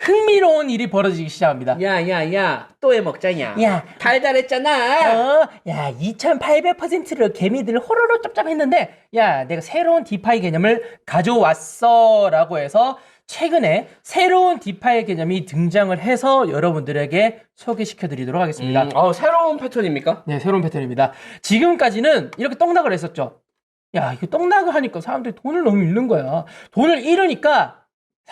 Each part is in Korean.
흥미로운 일이 벌어지기 시작합니다. 야 야 야 또 해 먹자냐 야, 달달했잖아 어, 야, 2,800%를 개미들 호로로 쩝쩝했는데, 야, 내가 새로운 디파이 개념을 가져왔어라고 해서 최근에 새로운 디파이 개념이 등장을 해서 여러분들에게 소개시켜드리도록 하겠습니다. 음, 어, 새로운 패턴입니까? 네, 새로운 패턴입니다. 지금까지는 이렇게 떡락을 했었죠. 야, 이거 떡락을 하니까 사람들이 돈을 너무 잃는 거야. 돈을 잃으니까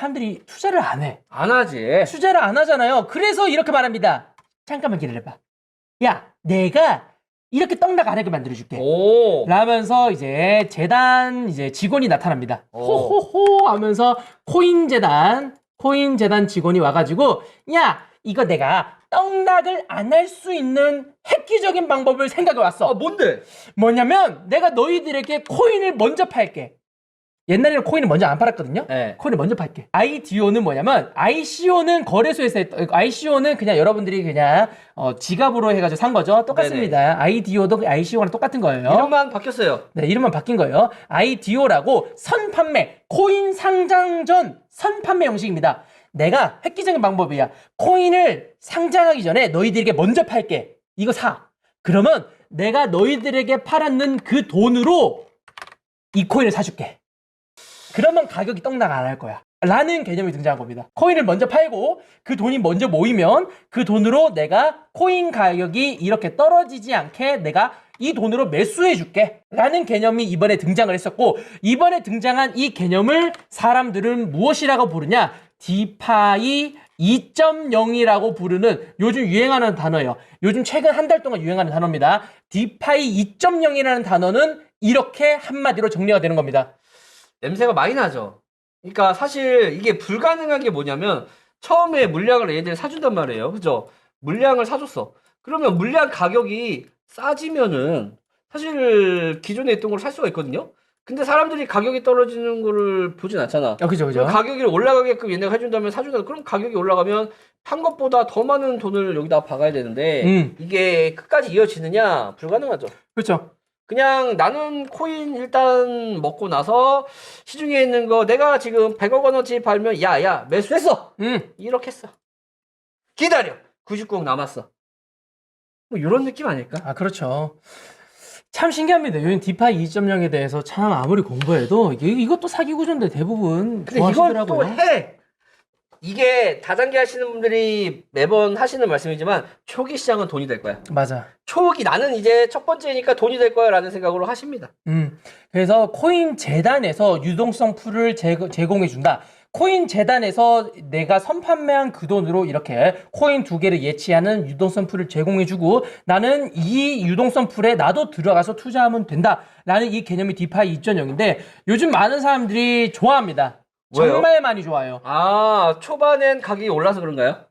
사람들이 투자를 안 해. 안 하지 투자를 안 하잖아요. 그래서 이렇게 말합니다. 잠깐만 기다려봐. 야, 내가 이렇게 떡락 안 하게 만들어줄게. 오 라면서 이제 재단 이제 직원이 나타납니다. 오. 호호호 하면서 코인 재단 코인 재단 직원이 와가지고 야 이거 내가 떡락을 안 할 수 있는 획기적인 방법을 생각해 왔어. 아 뭔데? 뭐냐면 내가 너희들에게 코인을 먼저 팔게. 옛날에는 코인을 먼저 안 팔았거든요. 네. 코인을 먼저 팔게. IDO는 뭐냐면 ICO는 거래소에서 했, ICO는 그냥 여러분들이 그냥 어, 지갑으로 해가지고 산 거죠. 똑같습니다. IDO도 ICO랑 똑같은 거예요. 이름만 바뀌었어요 네, 이름만 바뀐 거예요. IDO라고 선판매, 코인 상장 전 선판매 형식입니다. 내가 획기적인 방법이야. 코인을 상장하기 전에 너희들에게 먼저 팔게. 이거 사. 그러면 내가 너희들에게 팔았는 그 돈으로 이 코인을 사줄게. 그러면 가격이 떡락 안 할 거야. 라는 개념이 등장한 겁니다. 코인을 먼저 팔고 그 돈이 먼저 모이면 그 돈으로 내가 코인 가격이 이렇게 떨어지지 않게 내가 이 돈으로 매수해 줄게. 라는 개념이 이번에 등장을 했었고 이번에 등장한 이 개념을 사람들은 무엇이라고 부르냐? 디파이 2.0이라고 부르는 요즘 유행하는 단어예요. 요즘 최근 한 달 동안 유행하는 단어입니다. 디파이 2.0이라는 단어는 이렇게 한마디로 정리가 되는 겁니다. 냄새가 많이 나죠 그러니까 사실 이게 불가능한 게 뭐냐면 처음에 물량을 얘들 사준단 말이에요 그죠? 물량을 사줬어 그러면 물량 가격이 싸지면은 사실 기존에 있던 걸 살 수가 있거든요 근데 사람들이 가격이 떨어지는 거를 보진 않잖아 아, 그죠, 그죠. 가격이 올라가게끔 얘네가 해준다면 사준다. 그럼 가격이 올라가면 판 것보다 더 많은 돈을 여기다 박아야 되는데 음. 이게 끝까지 이어지느냐 불가능하죠. 그렇죠. 그냥 나는 코인 일단 먹고 나서 시중에 있는 거 내가 지금 100억 원어치 팔면 야야 매수했어 음. 이렇게 했어. 기다려 99억 남았어. 뭐 이런 느낌 아닐까? 아, 그렇죠. 참 신기합니다. 요즘 디파이 2.0에 대해서 참 아무리 공부해도 이게, 이것도 사기 구조인데 대부분 근데 이걸 또 좋아하시더라고요. 해. 이게 다단계 하시는 분들이 매번 하시는 말씀이지만 초기 시장은 돈이 될 거야. 맞아. 초기 나는 이제 첫 번째니까 돈이 될 거야라는 생각으로 하십니다. 음. 그래서 코인 재단에서 유동성 풀을 제, 제공해 준다. 코인 재단에서 내가 선판매한 그 돈으로 이렇게 코인 두 개를 예치하는 유동성 풀을 제공해주고 나는 이 유동성 풀에 나도 들어가서 투자하면 된다라는 이 개념이 디파이 2.0인데 요즘 많은 사람들이 좋아합니다. 왜요? 정말 많이 좋아요. 아 초반엔 가격이 올라서 그런가요?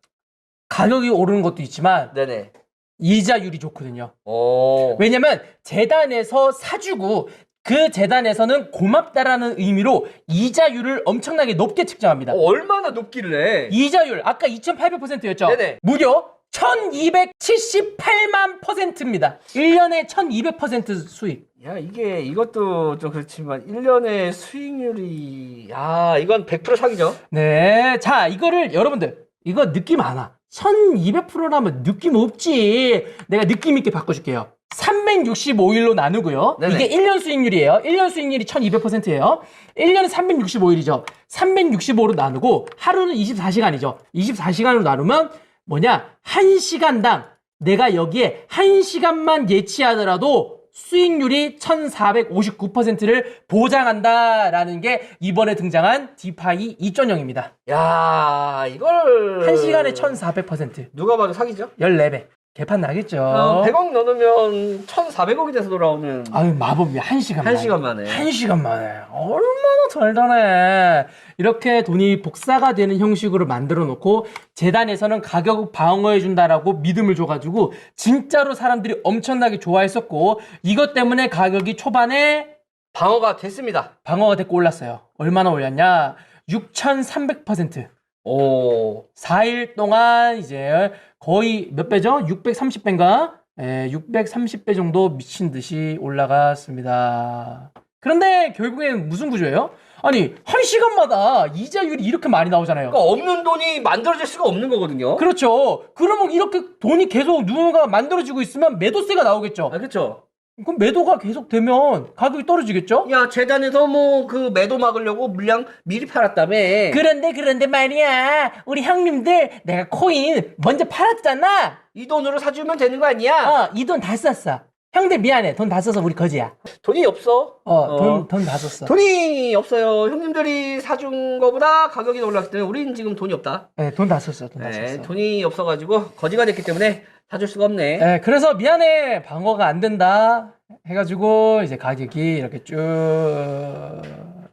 가격이 오르는 것도 있지만 네네. 이자율이 좋거든요. 오. 왜냐면 재단에서 사주고 그 재단에서는 고맙다라는 의미로 이자율을 엄청나게 높게 측정합니다. 어, 얼마나 높길래? 이자율 아까 2,800%였죠? 네네. 무려 1,278만 퍼센트입니다. 1년에 1,200% 수익. 야 이게 이것도 좀 그렇지만 1년에 수익률이 야 이건 100% 사기죠. 네. 자, 이거를 여러분들 이거 느낌 안 와. 1200%라면 느낌 없지. 내가 느낌 있게 바꿔 줄게요. 365일로 나누고요. 네네. 이게 1년 수익률이에요. 1년 수익률이 1200%예요. 1년에 365일이죠. 365로 나누고 하루는 24시간이죠. 24시간으로 나누면 뭐냐? 1시간당 내가 여기에 1시간만 예치하더라도 수익률이 1459%를 보장한다라는 게 이번에 등장한 디파이 2.0입니다. 야 이걸 1시간에 1400%. 누가 봐도 사기죠. 14배. 개판 나겠죠. 어, 100억 넣으면 1,400억이 돼서 돌아오는 아유, 마법이야. 1시간 만에. 1시간 만에. 1시간 만에. 얼마나 달달해. 이렇게 돈이 복사가 되는 형식으로 만들어 놓고 재단에서는 가격 방어해 준다라고 믿음을 줘가지고 진짜로 사람들이 엄청나게 좋아했었고 이것 때문에 가격이 초반에 방어가 됐습니다. 방어가 됐고 올랐어요. 얼마나 올렸냐? 6,300%. 오. 4일 동안 이제 거의 몇 배죠? 630배인가? 예, 630배 정도 미친 듯이 올라갔습니다. 그런데 결국엔 무슨 구조예요? 아니 한 시간마다 이자율이 이렇게 많이 나오잖아요. 그러니까 없는 돈이 만들어질 수가 없는 거거든요. 그렇죠. 그러면 이렇게 돈이 계속 누군가 만들어지고 있으면 매도세가 나오겠죠. 아, 그렇죠. 그럼 매도가 계속 되면 가격이 떨어지겠죠? 야, 재단에서 뭐 그 매도 막으려고 물량 미리 팔았다며. 그런데 그런데 말이야 우리 형님들 내가 코인 먼저 팔았잖아 이 돈으로 사주면 되는 거 아니야? 어 이 돈 다 썼어 형들 미안해. 돈 다 써서 우리 거지야. 돈이 없어. 어 돈 돈 다 썼어. 돈이 없어요. 형님들이 사준 거보다 가격이 올랐기 때문에 우린 지금 돈이 없다. 네, 돈 다 썼어 돈 다 네, 썼어. 돈이 없어가지고 거지가 됐기 때문에 사줄 수가 없네. 네, 그래서 미안해. 방어가 안 된다. 해가지고 이제 가격이 이렇게 쭉.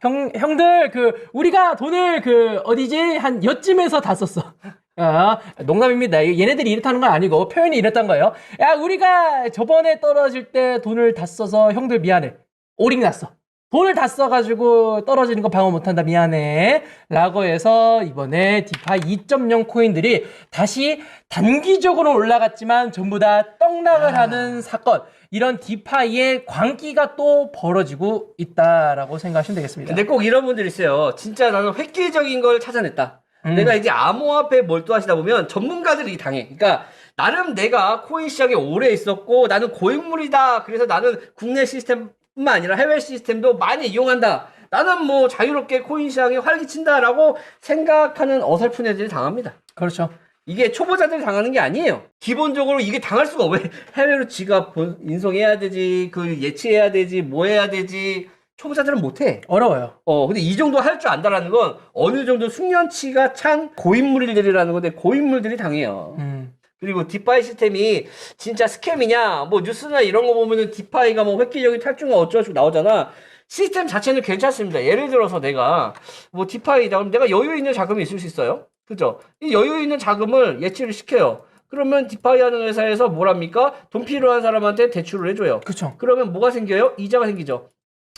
형, 형들 그 우리가 돈을 그 어디지? 한 여쯤에서 다 썼어 아, 농담입니다. 얘네들이 이렇다는 건 아니고 표현이 이랬던 거예요. 야, 우리가 저번에 떨어질 때 돈을 다 써서 형들 미안해. 오링 났어. 돈을 다 써가지고 떨어지는 거 방어 못한다 미안해 라고 해서 이번에 디파이 2.0 코인들이 다시 단기적으로 올라갔지만 전부 다 떡락을 하는 사건 이런 디파이의 광기가 또 벌어지고 있다라고 생각하시면 되겠습니다 근데 꼭 이런 분들 있어요. 진짜 나는 획기적인 걸 찾아냈다. 음. 내가 이제 암호화폐에 몰두하시다 보면 전문가들이 당해. 그러니까 나름 내가 코인 시장에 오래 있었고 나는 고인물이다. 그래서 나는 국내 시스템뿐만 아니라 해외 시스템도 많이 이용한다. 나는 뭐 자유롭게 코인 시장에 활기친다라고 생각하는 어설픈 애들이 당합니다. 그렇죠 이게 초보자들이 당하는 게 아니에요. 기본적으로 이게 당할 수가 왜 해외로 지가 본- 인송해야 되지, 그 예치해야 되지, 뭐 해야 되지. 초보자들은 못해. 어려워요 어, 근데 이 정도 할 줄 안다라는 건 어느 정도 숙련치가 찬 고인물들이라는 건데 고인물들이 당해요. 음. 그리고 디파이 시스템이 진짜 스캠이냐, 뭐 뉴스나 이런 거 보면은 디파이가 뭐 획기적인 탈중가 어쩌고저쩌고 나오잖아. 시스템 자체는 괜찮습니다. 예를 들어서 내가 뭐 디파이다 그럼 내가 여유 있는 자금이 있을 수 있어요. 그죠? 이 여유 있는 자금을 예치를 시켜요. 그러면 디파이 하는 회사에서 뭘 합니까? 돈 필요한 사람한테 대출을 해줘요. 그렇죠 그러면 뭐가 생겨요? 이자가 생기죠.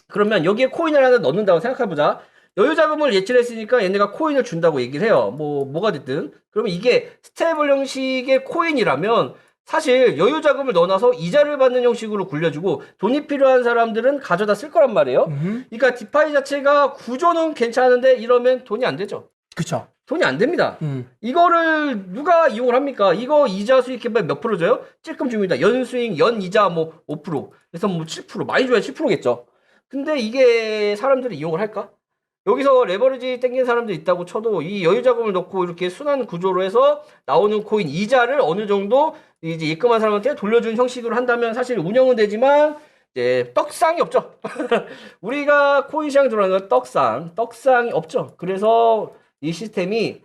그러면 여기에 코인을 하나 넣는다고 생각해보자. 여유 자금을 예치를 했으니까 얘네가 코인을 준다고 얘기를 해요. 뭐, 뭐가 됐든. 그러면 이게 스테이블 형식의 코인이라면 사실 여유 자금을 넣어놔서 이자를 받는 형식으로 굴려주고 돈이 필요한 사람들은 가져다 쓸 거란 말이에요. 음. 그러니까 디파이 자체가 구조는 괜찮은데 이러면 돈이 안 되죠. 그쵸 돈이 안 됩니다. 음. 이거를 누가 이용을 합니까? 이거 이자 수익 개발 몇 프로 줘요? 찔끔 줍니다. 연 수익, 연 이자 뭐 5%. 그래서 뭐 7%. 많이 줘야 7%겠죠. 근데 이게 사람들이 이용을 할까? 여기서 레버리지 땡긴 사람도 있다고 쳐도 이 여유 자금을 넣고 이렇게 순환 구조로 해서 나오는 코인 이자를 어느 정도 이제 입금한 사람한테 돌려주는 형식으로 한다면 사실 운영은 되지만 이제 떡상이 없죠. 우리가 코인 시장 들어가는 건 떡상, 떡상이 없죠. 그래서 이 시스템이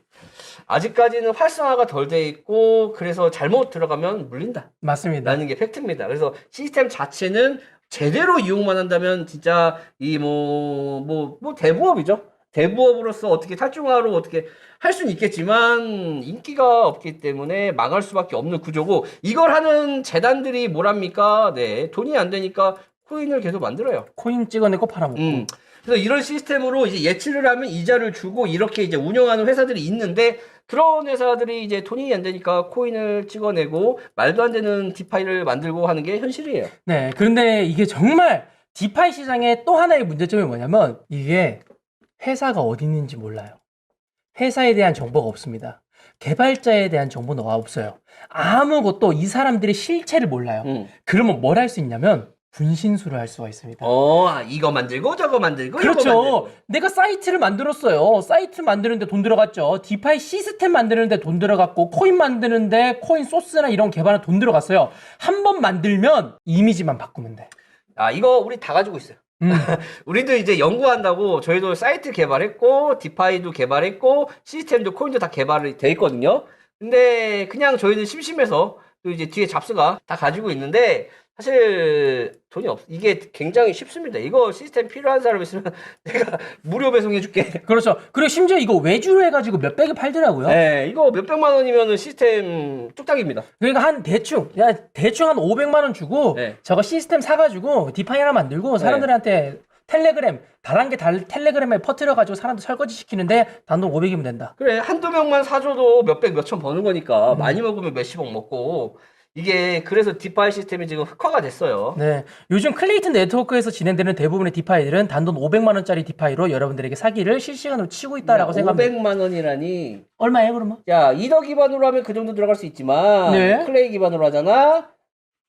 아직까지는 활성화가 덜 돼 있고 그래서 잘못 들어가면 물린다. 맞습니다 라는 게 팩트입니다. 그래서 시스템 자체는 제대로 이용만 한다면 진짜 이 뭐 뭐 뭐 대부업이죠. 대부업으로서 어떻게 탈중화로 어떻게 할 수는 있겠지만 인기가 없기 때문에 망할 수밖에 없는 구조고 이걸 하는 재단들이 뭐랍니까? 네 돈이 안 되니까 코인을 계속 만들어요. 코인 찍어내고 팔아먹고 음. 그래서 이런 시스템으로 이제 예치를 하면 이자를 주고 이렇게 이제 운영하는 회사들이 있는데 그런 회사들이 이제 돈이 안 되니까 코인을 찍어내고 말도 안 되는 디파이를 만들고 하는 게 현실이에요. 네, 그런데 이게 정말 디파이 시장의 또 하나의 문제점이 뭐냐면 이게 회사가 어디 있는지 몰라요. 회사에 대한 정보가 없습니다. 개발자에 대한 정보는 없어요. 아무것도 이 사람들의 실체를 몰라요. 음. 그러면 뭘 할 수 있냐면 분신술을 할 수가 있습니다. 어, 아, 이거 만들고 저거 만들고 이거 그렇죠. 만들고. 내가 사이트를 만들었어요. 사이트 만드는데 돈 들어갔죠. 디파이 시스템 만드는데 돈 들어갔고, 코인 만드는데 코인 소스나 이런 개발에 돈 들어갔어요. 한 번 만들면 이미지만 바꾸면 돼. 아, 이거 우리 다 가지고 있어요. 음. 우리도 이제 연구한다고 저희도 사이트 개발했고 디파이도 개발했고 시스템도 코인도 다 개발이 돼 있거든요. 근데 그냥 저희는 심심해서 또 이제 뒤에 잡스가 다 가지고 있는데 사실 돈이 없. 이게 굉장히 쉽습니다. 이거 시스템 필요한 사람 있으면 내가 무료 배송해 줄게. 그렇죠. 그리고 심지어 이거 외주로 해가지고 몇 백에 팔더라고요. 네, 이거 몇 백만 원이면은 시스템 뚝딱입니다. 그러니까 한 대충, 야, 대충 한 500만 원 주고 네. 저거 시스템 사가지고 디파이 하나 만들고 사람들한테 텔레그램, 다른 게 달, 텔레그램에 퍼뜨려가지고 사람들 설거지 시키는데 단돈 500이면 된다. 그래 한두 명만 사줘도 몇백 몇천 버는 거니까 많이 먹으면 몇십억 먹고 이게 그래서 디파이 시스템이 지금 흑화가 됐어요. 네. 요즘 클레이튼 네트워크에서 진행되는 대부분의 디파이들은 단돈 500만 원짜리 디파이로 여러분들에게 사기를 실시간으로 치고 있다라고 생각합니다. 500만 원이라니. 얼마예요, 그러면? 야, 이더 기반으로 하면 그 정도 들어갈 수 있지만 네. 클레이 기반으로 하잖아.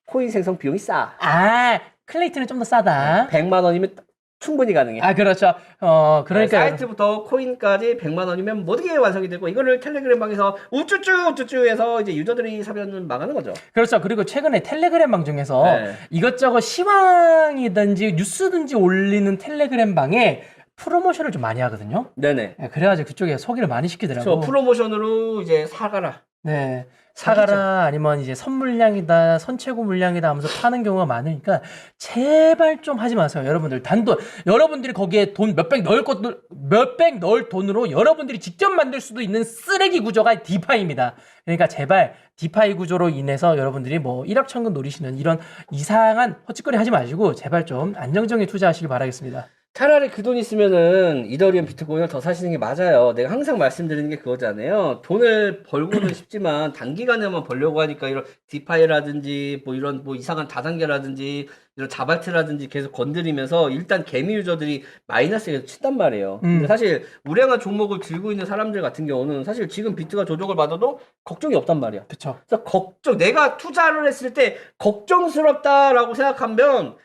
코인 생성 비용이 싸. 아, 클레이튼은 좀 더 싸다. 100만 원이면 충분히 가능해. 아, 그렇죠. 어, 그러니까. 사이트부터 코인까지 100만 원이면 모든 게 완성이 되고 이거를 텔레그램 방에서 우쭈쭈 우쭈쭈 해서 이제 유저들이 사면 망하는 거죠. 그렇죠. 그리고 최근에 텔레그램 방 중에서 네. 이것저것 시황이든지 뉴스든지 올리는 텔레그램 방에 프로모션을 좀 많이 하거든요. 네네. 네, 그래가지고 그쪽에 소개를 많이 시키더라고. 저 프로모션으로 이제 사가라. 네. 사가라 아니면 이제 선물량이다 선체고 물량이다 하면서 파는 경우가 많으니까 제발 좀 하지 마세요 여러분들. 단돈. 여러분들이 거기에 돈 몇백 넣을 것들 몇백 넣을 돈으로 여러분들이 직접 만들 수도 있는 쓰레기 구조가 디파이입니다. 그러니까 제발 디파이 구조로 인해서 여러분들이 뭐 일확천금 노리시는 이런 이상한 헛짓거리 하지 마시고 제발 좀 안정적인 투자하시길 바라겠습니다 차라리 그 돈 있으면은 이더리움 비트코인을 더 사시는 게 맞아요. 내가 항상 말씀드리는 게 그거잖아요. 돈을 벌고는 싶지만 단기간에만 벌려고 하니까 이런 디파이라든지 뭐 이런 뭐 이상한 다단계라든지 이런 자발트라든지 계속 건드리면서 일단 개미 유저들이 마이너스에 친단 말이에요. 음. 근데 사실 우량한 종목을 들고 있는 사람들 같은 경우는 사실 지금 비트가 조정을 받아도 걱정이 없단 말이야. 그쵸 그래서 걱정, 내가 투자를 했을 때 걱정스럽다라고 생각하면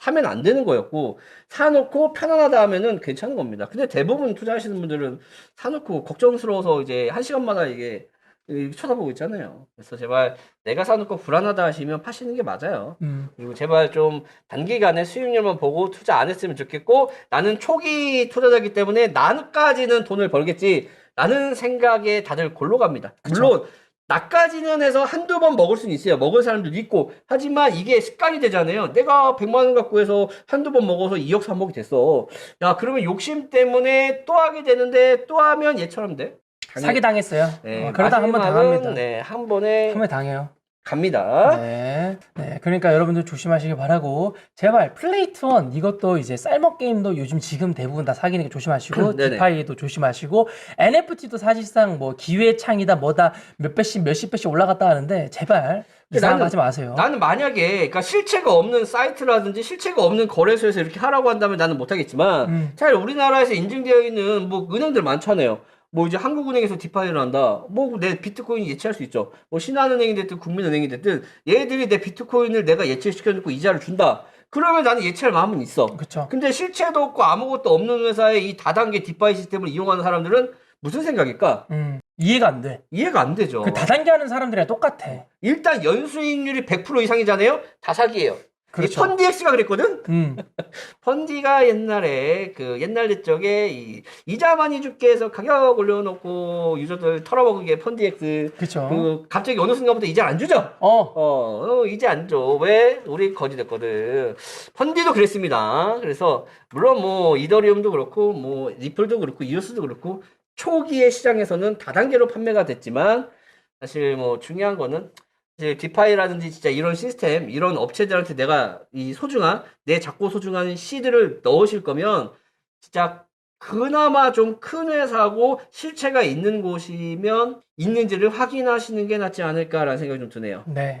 사면 안 되는 거였고, 사놓고 편안하다 하면은 괜찮은 겁니다. 근데 대부분 투자하시는 분들은 사놓고 걱정스러워서 이제 한 시간마다 이게 이 쳐다보고 있잖아요. 그래서 제발 내가 사놓고 불안하다 하시면 파시는 게 맞아요. 음. 그리고 제발 좀 단기간에 수익률만 보고 투자 안 했으면 좋겠고 나는 초기 투자자이기 때문에 나까지는 돈을 벌겠지 라는 생각에 다들 골로 갑니다. 물론 나까지는 해서 한두 번 먹을 수는 있어요. 먹을 사람들도 있고 하지만 이게 습관이 되잖아요. 내가 100만 원 갖고 해서 한두 번 먹어서 2억 3억이 됐어. 야 그러면 욕심 때문에 또 하게 되는데 또 하면 얘처럼 돼. 사기 당했어요 네, 어, 그러다 한 번 당합니다 네, 한 번에 한 번 당해요 갑니다. 네. 네. 그러니까 여러분들 조심하시길 바라고 제발 플레이트원 이것도 이제 쌀먹 게임도 요즘 지금 대부분 다 사기니까 조심하시고 네네. 디파이도 조심하시고 NFT도 사실상 뭐 기회 창이다 뭐다 몇 배씩 몇십 배씩 올라갔다 하는데 제발 이상한 거 나는- 하지 마세요. 나는 만약에 그러니까 실체가 없는 사이트라든지 실체가 없는 거래소에서 이렇게 하라고 한다면 나는 못하겠지만 음. 차라리 우리나라에서 인증되어 있는 뭐 은행들 많잖아요. 뭐 이제 한국은행에서 디파이를 한다. 뭐 내 비트코인 예치할 수 있죠. 뭐 신한은행이 됐든 국민은행이 됐든 얘들이 내 비트코인을 내가 예치시켜놓고 이자를 준다. 그러면 나는 예치할 마음은 있어. 그렇죠. 근데 실체도 없고 아무것도 없는 회사의 이 다단계 디파이 시스템을 이용하는 사람들은 무슨 생각일까? 음. 이해가 안 돼. 이해가 안 되죠. 그 다단계 하는 사람들이랑 똑같아. 일단 연수익률이 100% 이상이잖아요. 다 사기예요. 이 그렇죠. 펀디엑스가 그랬거든. 음. 펀디가 옛날에 그 옛날 옛적에 이 이자 많이 줄게 해서 가격 올려놓고 유저들 털어먹은 게 펀디엑스. 그렇죠. 그 갑자기 어느 순간부터 이자 안 주죠. 어. 어, 어, 이제 안 줘. 왜? 우리 거지 됐거든. 펀디도 그랬습니다. 그래서, 물론 뭐, 이더리움도 그렇고, 뭐, 리플도 그렇고, 이오스도 그렇고, 초기의 시장에서는 다단계로 판매가 됐지만, 사실 뭐, 중요한 거는, 이제 디파이라든지 진짜 이런 시스템, 이런 업체들한테 내가 이 소중한, 내 작고 소중한 시드를 넣으실 거면, 진짜 그나마 좀 큰 회사고 실체가 있는 곳이면 있는지를 확인하시는 게 낫지 않을까라는 생각이 좀 드네요. 네.